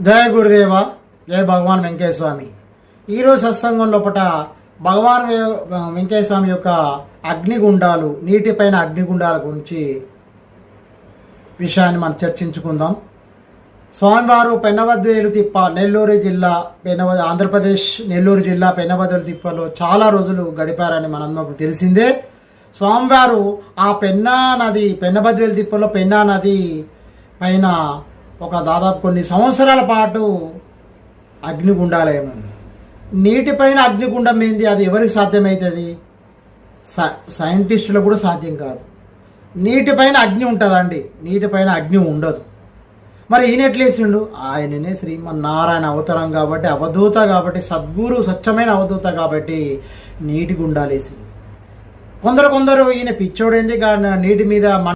జయ గురుదేవ జయ భగవాన్ వెంకయ్య స్వామి ఈరోజు సత్సంగం లోపల భగవాన్ వే- వెంకయ్య స్వామి యొక్క అగ్నిగుండాలు నీటిపైన అగ్నిగుండాల గురించి విషయాన్ని మనం చర్చించుకుందాం. స్వామివారు పెన్నవద్వేలు తిప్ప నెల్లూరు జిల్లా పెన్నవ ఆంధ్రప్రదేశ్ నెల్లూరు జిల్లా పెన్నవద్వేలు తిప్పలో చాలా రోజులు గడిపారని మనందరికి తెలిసిందే. స్వామివారు ఆ పెన్నా నది పెన్నబద్వేలు తిప్పలో పెన్నా నది పైన ఒక దాదాపు కొన్ని సంవత్సరాల పాటు అగ్నిగుండాలయం. నీటిపైన అగ్నిగుండం ఏంది? అది ఎవరికి సాధ్యమవుతుంది స సైంటిస్టులకు కూడా సాధ్యం కాదు. నీటిపైన అగ్ని ఉంటుందండి. నీటిపైన అగ్ని ఉండదు. మరి ఈయన ఎట్లేసిండు ఆయననే శ్రీమన్నారాయణ అవతారం కాబట్టి అవధూత కాబట్టి సద్గురు స్వచ్ఛమైన అవధూత కాబట్టి నీటి గుండాలేసింది కొందరు కొందరు ఈయన పిచ్చోడేంది? కానీ నీటి మీద